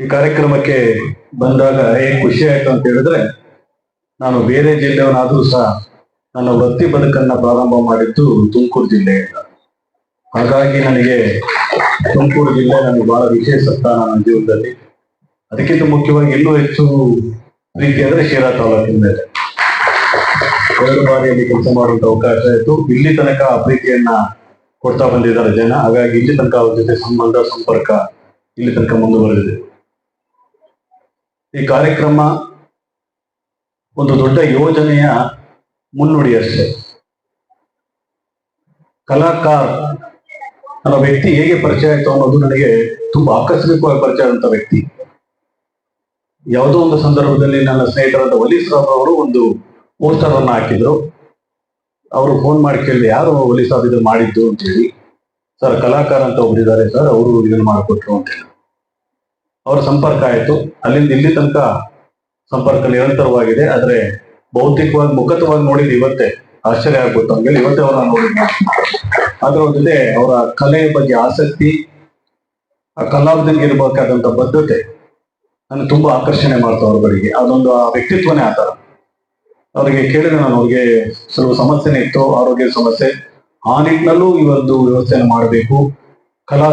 ಈ ಕಾರ್ಯಕ್ರಮಕ್ಕೆ ಬಂದಾಗ ಏನ್ ಖುಷಿ ಆಯ್ತು ಅಂತ ಹೇಳಿದ್ರೆ, ನಾನು ಬೇರೆ ಜಿಲ್ಲೆಯವನಾದ್ರೂ ಸಹ ನನ್ನ ವೃತ್ತಿ ಬದುಕನ್ನ ಪ್ರಾರಂಭ ಮಾಡಿದ್ದು ತುಮಕೂರು ಜಿಲ್ಲೆಯಿಂದ. ಹಾಗಾಗಿ ನನಗೆ ತುಮಕೂರು ಜಿಲ್ಲೆ ನನಗೆ ಬಹಳ ವಿಶೇಷ ಸ್ಥಾನ ನನ್ನ ಜೀವನದಲ್ಲಿ. ಅದಕ್ಕಿಂತ ಮುಖ್ಯವಾಗಿ ಇನ್ನೂ ಹೆಚ್ಚು ಪ್ರೀತಿ ಅಂದ್ರೆ ಶಿರಾ ತಾಲೂಕಿನ ಮೇಲೆ. ಎರಡು ಬಾರಿಯಲ್ಲಿ ಕೆಲಸ ಮಾಡುವಂತ ಅವಕಾಶ ಆಯಿತು. ಇಲ್ಲಿ ತನಕ ಆ ಪ್ರೀತಿಯನ್ನ ಕೊಡ್ತಾ ಬಂದಿದ್ದಾರೆ ಜನ. ಹಾಗಾಗಿ ಇಲ್ಲಿ ತನಕ ಅವ್ರ ಜೊತೆ ಸಂಬಂಧ, ಸಂಪರ್ಕ ಇಲ್ಲಿ ತನಕ ಮುಂದುವರೆದಿದೆ. ಈ ಕಾರ್ಯಕ್ರಮ ಒಂದು ದೊಡ್ಡ ಯೋಜನೆಯ ಮುನ್ನುಡಿ ಅಷ್ಟೇ. ಕಲಾಕಾರ್ ಅನ್ನೋ ವ್ಯಕ್ತಿ ಹೇಗೆ ಪರಿಚಯ ಆಯ್ತು ಅನ್ನೋದು ನನಗೆ ತುಂಬಾ ಆಕಸ್ಮಿಕವಾಗಿ ಪರಿಚಯ ಆದಂತ ವ್ಯಕ್ತಿ. ಯಾವುದೋ ಒಂದು ಸಂದರ್ಭದಲ್ಲಿ ನನ್ನ ಸ್ನೇಹಿತರಾದ ವಲೀಸ್ ಅವರು ಒಂದು ಪೋಸ್ಟರ್ ಅನ್ನ ಹಾಕಿದ್ರು. ಅವರು ಫೋನ್ ಮಾಡಿ ಕೇಳಿದೆ, ಯಾರು ಒಲಿ ಸಾಬ್ ಇದನ್ನ ಮಾಡಿದ್ದು? ಅಂತ ಹೇಳಿ. ಸರ್, ಕಲಾಕಾರ ಅಂತ ಒಬ್ಬರಿದ್ದಾರೆ ಸರ್, ಅವರು ಇದನ್ನ ಮಾಡಿಕೊಟ್ರು ಅಂತ ಹೇಳಿ. ಅವರ ಸಂಪರ್ಕ ಆಯಿತು. ಅಲ್ಲಿಂದ ಇಲ್ಲಿ ತನಕ ಸಂಪರ್ಕ ನಿರಂತರವಾಗಿದೆ. ಆದರೆ ಭೌತಿಕವಾಗಿ, ಮುಖತವಾಗಿ ನೋಡಿದ್ದು ಇವತ್ತೇ. ಆಶ್ಚರ್ಯ ಆಗ್ಬೋದು ನಮ್ಗೆ ಇವತ್ತೇ ಅವರ ನೋಡಿದ್ನ ಅದರ ಜೊತೆ ಅವರ ಕಲೆಯ ಬಗ್ಗೆ ಆಸಕ್ತಿ, ಆ ಕಲಾವಿದನಿಗೆ ಇರಬೇಕಾದಂತ ಬದ್ಧತೆ, ನನಗೆ ತುಂಬಾ ಆಕರ್ಷಣೆ ಮಾಡ್ತಾವ್ರ ಬಳಿಗೆ. ಅದೊಂದು ಆ ವ್ಯಕ್ತಿತ್ವನೇ ಆತರ ಅವರಿಗೆ ಕೇಳಿದೆ ನಾನು ಅವ್ರಿಗೆ ಸ್ವಲ್ಪ ಸಮಸ್ಯೆನೇ ಇತ್ತು ಆರೋಗ್ಯ ಸಮಸ್ಯೆ. ಆ ನಿಟ್ಟಿನಲ್ಲೂ ಈ ಒಂದು ವ್ಯವಸ್ಥೆಯನ್ನು ಮಾಡಬೇಕು. ಕಲಾ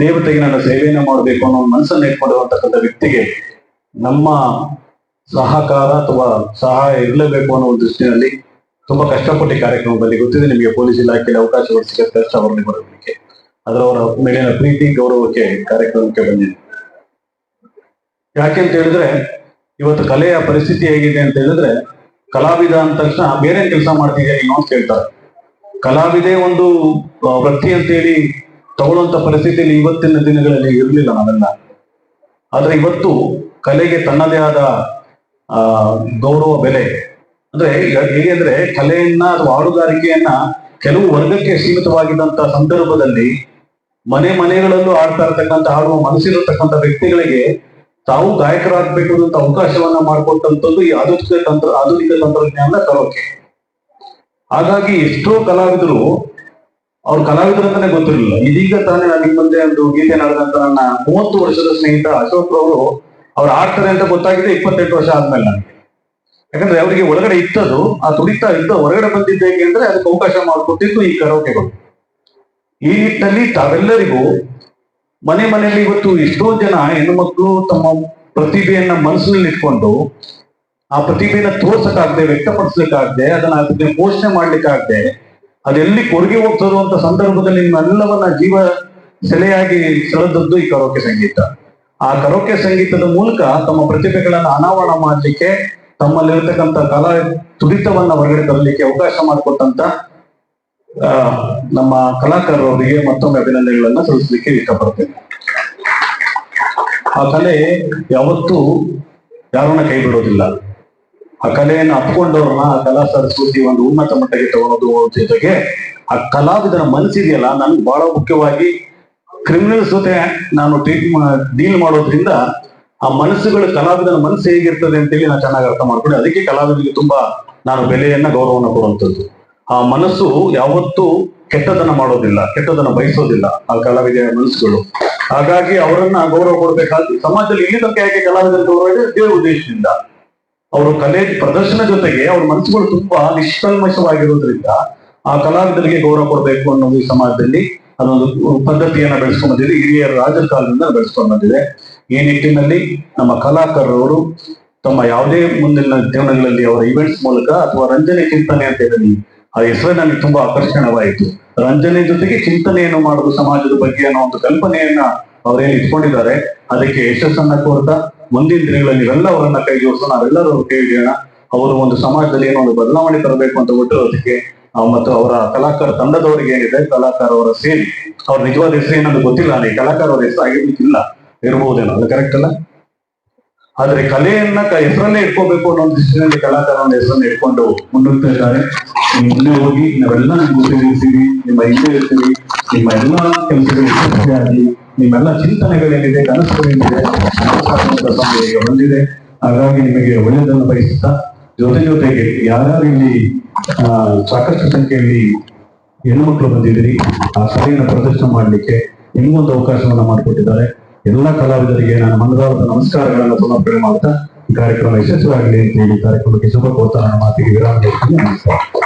ದೇವತೆಗೆ ನನ್ನ ಸೇವೆಯನ್ನ ಮಾಡಬೇಕು ಅನ್ನೋ ಮನಸ್ಸನ್ನು ಇಟ್ಕೊಂಡಿರುವಂತಕ್ಕಂಥ ವ್ಯಕ್ತಿಗೆ ನಮ್ಮ ಸಹಕಾರ ಅಥವಾ ಸಹಾಯ ಇರಲೇಬೇಕು ಅನ್ನೋ ಒಂದು ದೃಷ್ಟಿನಲ್ಲಿ ತುಂಬಾ ಕಷ್ಟಪಟ್ಟು ಕಾರ್ಯಕ್ರಮದಲ್ಲಿ ಗೊತ್ತಿದೆ ನಿಮಗೆ ಪೊಲೀಸ್ ಇಲಾಖೆಯಲ್ಲಿ ಅವಕಾಶ ಸಿಗುತ್ತೆ ಕಷ್ಟ ಅವರಲ್ಲಿ ಬರೋದಕ್ಕೆ ಅದರ ಅವರ ಮೇಲಿನ ಪ್ರೀತಿ, ಗೌರವಕ್ಕೆ ಕಾರ್ಯಕ್ರಮಕ್ಕೆ ಬಂದಿದೆ. ಯಾಕೆ ಅಂತ ಹೇಳಿದ್ರೆ, ಇವತ್ತು ಕಲೆಯ ಪರಿಸ್ಥಿತಿ ಹೇಗಿದೆ ಅಂತ ಹೇಳಿದ್ರೆ ಕಲಾವಿದ ಅಂದ ತಕ್ಷಣ ಬೇರೆ ಕೆಲಸ ಮಾಡ್ತಿದ್ಯಾ ನೀನು ಅಂತ ಕೇಳ್ತಾರೆ. ಕಲಾವಿದೆ ಒಂದು ವೃತ್ತಿ ವೃತ್ತಿ ಅಂತೇಳಿ ತಗೊಳ್ಳುವಂತ ಪರಿಸ್ಥಿತಿಯಲ್ಲಿ ಇವತ್ತಿನ ದಿನಗಳಲ್ಲಿ ಇರಲಿಲ್ಲ ನಾವೆಲ್ಲ. ಆದ್ರೆ ಇವತ್ತು ಕಲೆಗೆ ತನ್ನದೇ ಆದ ಗೌರವ ಬೆಲೆ. ಅಂದ್ರೆ ಹೇಗೆ ಅಂದ್ರೆ ಕಲೆಯನ್ನ ಅಥವಾ ಹಾಡುಗಾರಿಕೆಯನ್ನ ಕೆಲವು ವರ್ಗಕ್ಕೆ ಸೀಮಿತವಾಗಿದ್ದಂತ ಸಂದರ್ಭದಲ್ಲಿ ಮನೆ ಮನೆಗಳಲ್ಲೂ ಆಡ್ತಾ ಇರ್ತಕ್ಕಂಥ ಹಾಡುವ ಮನಸ್ಸಿರತಕ್ಕಂಥ ವ್ಯಕ್ತಿಗಳಿಗೆ ತಾವು ಗಾಯಕರಾಗಬೇಕು ಅಂತ ಅವಕಾಶವನ್ನ ಮಾಡಿಕೊಟ್ಟಂತದ್ದು ಈ ಆಧುನಿಕ ತಂತ್ರ, ಆಧುನಿಕ ತಂತ್ರಜ್ಞಾನ ಕರೋಕೆ ಹಾಗಾಗಿ ಎಷ್ಟೋ ಕಲಾವಿದರು, ಅವ್ರ ಕಲಾವಿದರು ಅಂತಾನೆ ಗೊತ್ತಿರಲಿಲ್ಲ. ಇದೀಗ ತಾನೇ ನಾನು ನಿಮ್ಮ ಮುಂದೆ ಒಂದು ಗೀತೆ ನಡೆದಂತ ನನ್ನ ಮೂವತ್ತು ವರ್ಷದ ಸ್ನೇಹಿತ ಅಶೋಕ್ ಅವರು ಅವ್ರು ಆಡ್ತಾರೆ ಅಂತ ಗೊತ್ತಾಗಿದೆ ಇಪ್ಪತ್ತೆಂಟು ವರ್ಷ ಆದ್ಮೇಲೆ ನನಗೆ. ಯಾಕಂದ್ರೆ ಅವರಿಗೆ ಒಳಗಡೆ ಇತ್ತದು ಆ ತುಡಿತಾ ಇದ್ದ ಹೊರಗಡೆ ಬಂದಿದ್ದ ಹೇಗೆ ಅಂದ್ರೆ ಅದಕ್ಕೆ ಅವಕಾಶ ಮಾಡಿಕೊಟ್ಟಿದ್ದು ಈ ಕರೋಕೆಗಳು ಈ ನಿಟ್ಟಿನಲ್ಲಿ ತಾವೆಲ್ಲರಿಗೂ ಮನೆ ಮನೆಯಲ್ಲಿ ಇವತ್ತು ಎಷ್ಟೋ ಜನ ಹೆಣ್ಣು ಮಕ್ಕಳು ತಮ್ಮ ಪ್ರತಿಭೆಯನ್ನ ಮನಸ್ಸಿನಲ್ಲಿ ಇಟ್ಕೊಂಡು ಆ ಪ್ರತಿಭೆಯನ್ನ ತೋರ್ಸಕ್ಕಾಗದೆ, ವ್ಯಕ್ತಪಡಿಸ್ಲಿಕ್ಕಾಗದೆ, ಅದನ್ನ ಅದಕ್ಕೆ ಪೋಷಣೆ ಮಾಡ್ಲಿಕ್ಕಾಗದೆ, ಅದೆಲ್ಲಿ ಕೊಡುಗೆ ಹೋಗ್ತದೋ ಅಂತ ಸಂದರ್ಭದಲ್ಲಿ ನಿಮ್ಮೆಲ್ಲವನ್ನ ಜೀವ ಸೆಲೆಯಾಗಿ ಸೆಳೆದದ್ದು ಈ ಕರೋಕೆ ಸಂಗೀತ. ಆ ಕರೋಕೆ ಸಂಗೀತದ ಮೂಲಕ ತಮ್ಮ ಪ್ರತಿಭೆಗಳನ್ನ ಅನಾವರಣ ಮಾಡಲಿಕ್ಕೆ, ತಮ್ಮಲ್ಲಿರ್ತಕ್ಕಂಥ ಕಲಾ ತುಡಿತವನ್ನ ಹೊರಗಡೆ ತರಲಿಕ್ಕೆ ಅವಕಾಶ ಮಾಡಿಕೊಟ್ಟಂತ ನಮ್ಮ ಕಲಾಕಾರರೊಂದಿಗೆ ಮತ್ತೊಮ್ಮೆ ಅಭಿನಂದನೆಗಳನ್ನ ಸಲ್ಲಿಸಲಿಕ್ಕೆ ಇಷ್ಟಪಡ್ತೇನೆ. ಆ ಕಲೆ ಯಾವತ್ತೂ ಯಾರನ್ನ ಕೈ ಬಿಡೋದಿಲ್ಲ. ಆ ಕಲೆಯನ್ನು ಅಪ್ಕೊಂಡವ್ರನ್ನ ಆ ಕಲಾ ಸಂಸ್ಕೃತಿ ಒಂದು ಉನ್ನತ ಮಟ್ಟಕ್ಕೆ ತಗೊಳೋದು ಜೊತೆಗೆ ಆ ಕಲಾವಿದರ ಮನಸ್ಸಿದೆಯಲ್ಲ, ನನ್ಗೆ ಬಹಳ ಮುಖ್ಯವಾಗಿ ಕ್ರಿಮಿನಲ್ಸ್ ಜೊತೆ ನಾನು ಡೀಲ್ ಮಾಡೋದ್ರಿಂದ ಆ ಮನಸ್ಸುಗಳು ಕಲಾವಿದನ ಮನಸ್ಸು ಹೇಗಿರ್ತದೆ ಅಂತೇಳಿ ನಾನು ಚೆನ್ನಾಗಿ ಅರ್ಥ ಮಾಡ್ಕೊಂಡೆ. ಅದಕ್ಕೆ ಕಲಾವಿದರಿಗೆ ತುಂಬಾ ನಾನು ಬೆಲೆಯನ್ನ ಗೌರವವನ್ನು ಕೊಡುವಂಥದ್ದು. ಆ ಮನಸ್ಸು ಯಾವತ್ತೂ ಕೆಟ್ಟದನ್ನ ಮಾಡೋದಿಲ್ಲ ಕೆಟ್ಟದನ್ನ ಬಯಸೋದಿಲ್ಲ ಆ ಕಲಾವಿದೆಯ ಮನಸ್ಸುಗಳು. ಹಾಗಾಗಿ ಅವರನ್ನ ಗೌರವ ಕೊಡಬೇಕಾದ ಸಮಾಜದಲ್ಲಿ ಇಲ್ಲಿ ತನಕ ಯಾಕೆ ಕಲಾವಿದರ ಗೌರವ ಇದೆ ಇದೇ ಉದ್ದೇಶದಿಂದ. ಅವರು ಕಲೆ ಪ್ರದರ್ಶನ ಜೊತೆಗೆ ಅವ್ರ ಮನಸ್ಸುಗಳು ತುಂಬಾ ನಿಷ್ಕಲ್ಮಶವಾಗಿರೋದ್ರಿಂದ ಆ ಕಲಾವಿದರಿಗೆ ಗೌರವ ಕೊಡಬೇಕು ಅನ್ನೋದು ಈ ಸಮಾಜದಲ್ಲಿ ಅದೊಂದು ಪದ್ಧತಿಯನ್ನ ಬೆಳೆಸ್ಕೊಂಡ್ ಬಂದಿದೆ. ಹಿರಿಯರ ರಾಜರ ಕಾಲದಿಂದ ಬೆಳೆಸ್ಕೊಂಡ್ ಬಂದಿದೆ. ಈ ನಿಟ್ಟಿನಲ್ಲಿ ನಮ್ಮ ಕಲಾಕಾರರವರು ತಮ್ಮ ಯಾವುದೇ ಮುಂದಿನ ಜೀವನಗಳಲ್ಲಿ ಅವರ ಇವೆಂಟ್ಸ್ ಮೂಲಕ ಅಥವಾ ರಂಜನೆ ಚಿಂತನೆ ಅಂತ ಹೇಳಿ ಆ ಹೆಸರು ನನಗೆ ತುಂಬಾ ಆಕರ್ಷಣವಾಯಿತು. ರಂಜನೆ ಜೊತೆಗೆ ಚಿಂತನೆಯನ್ನು ಮಾಡುವುದು ಸಮಾಜದ ಬಗ್ಗೆ ಅನ್ನೋ ಒಂದು ಕಲ್ಪನೆಯನ್ನ ಅವರೇನು ಇಟ್ಕೊಂಡಿದ್ದಾರೆ. ಅದಕ್ಕೆ ಯಶಸ್ಸನ್ನ ಕೋರ್ತಾ ಮುಂದಿನ ದಿನಗಳಲ್ಲಿ ಇವೆಲ್ಲ ಅವರನ್ನ ಕೈ ಜೋಡಿಸೋ ನಾವೆಲ್ಲರೂ ಅವ್ರ ಕೈ ಅವರು ಒಂದು ಸಮಾಜದಲ್ಲಿ ಏನೋ ಒಂದು ಬದಲಾವಣೆ ತರಬೇಕು ಅಂತ ಆ, ಮತ್ತು ಅವರ ಕಲಾಕಾರ ತಂಡದವರಿಗೆ ಏನಿದೆ ಕಲಾಕಾರ ಅವರ ಸೇರಿ ಅವ್ರ ನಿಜವಾದ ಹೆಸರು ಏನಂತ ಗೊತ್ತಿಲ್ಲ ನನಗೆ ಕಲಾಕಾರ ಅವರ ಹೆಸರು ಆಗಿರ್ಲಿಕ್ಕಿಲ್ಲ. ಇರ್ಬೋದೇನೋ ಅದು ಕರೆಕ್ಟ್ ಅಲ್ಲ? ಆದ್ರೆ ಕಲೆಯನ್ನ ಹೆಸರನ್ನೇ ಇಟ್ಕೋಬೇಕು ಅನ್ನೋ ದೃಷ್ಟಿನಲ್ಲಿ ಕಲಾಕಾರ ಒಂದು ಹೆಸರನ್ನ ಇಟ್ಕೊಂಡು ಮುನ್ನುಗ್ತಾ ಇದ್ದಾರೆ. ನೀವು ಮುಂದೆ ಹೋಗಿ, ನಾವೆಲ್ಲ ನಿಮ್ಗೆ ಉಪಯೋಗಿಸ್ತೀವಿ ನಿಮ್ಮ ಹಿಂದೆ ಇರ್ತೀವಿ, ನಿಮ್ಮ ಎಲ್ಲ ಕೆಲಸಗಳು ಯಶಸ್ವಿಯಾಗಿ ನಿಮ್ಮೆಲ್ಲ ಚಿಂತನೆಗಳೇನಿದೆ ಕನಸುಗಳೇನಿದೆ ಬಂದಿದೆ. ಹಾಗಾಗಿ ನಿಮಗೆ ಒಳ್ಳೆಯದನ್ನು ಬಯಸುತ್ತಾ, ಜೊತೆ ಜೊತೆಗೆ ಯಾರ್ಯಾರು ಇಲ್ಲಿ ಸಾಕಷ್ಟು ಸಂಖ್ಯೆಯಲ್ಲಿ ಹೆಣ್ಣು ಮಕ್ಕಳು ಬಂದಿದ್ದೀರಿ, ಆ ಕಲೆಯನ್ನು ಪ್ರದರ್ಶನ ಮಾಡಲಿಕ್ಕೆ ಇನ್ನೊಂದು ಅವಕಾಶವನ್ನು ಮಾಡಿಕೊಟ್ಟಿದ್ದಾರೆ. ಎಲ್ಲ ಕಲಾವಿದರಿಗೆ ನಾನು ಮನದಾಳದ ನಮಸ್ಕಾರಗಳನ್ನು ಸಮರ್ಪಣೆ ಮಾಡ್ತಾ ಈ ಕಾರ್ಯಕ್ರಮ ಯಶಸ್ವಿಯಾಗಲಿ ಅಂತ ಹೇಳಿ ಕಾರ್ಯಕ್ರಮಕ್ಕೆ ಶುಭ ಕೋರ್ತಾ ನನ್ನ ಮಾತಿಗೆ ವಿರಾಮ ನಮಸ್ಕಾರ.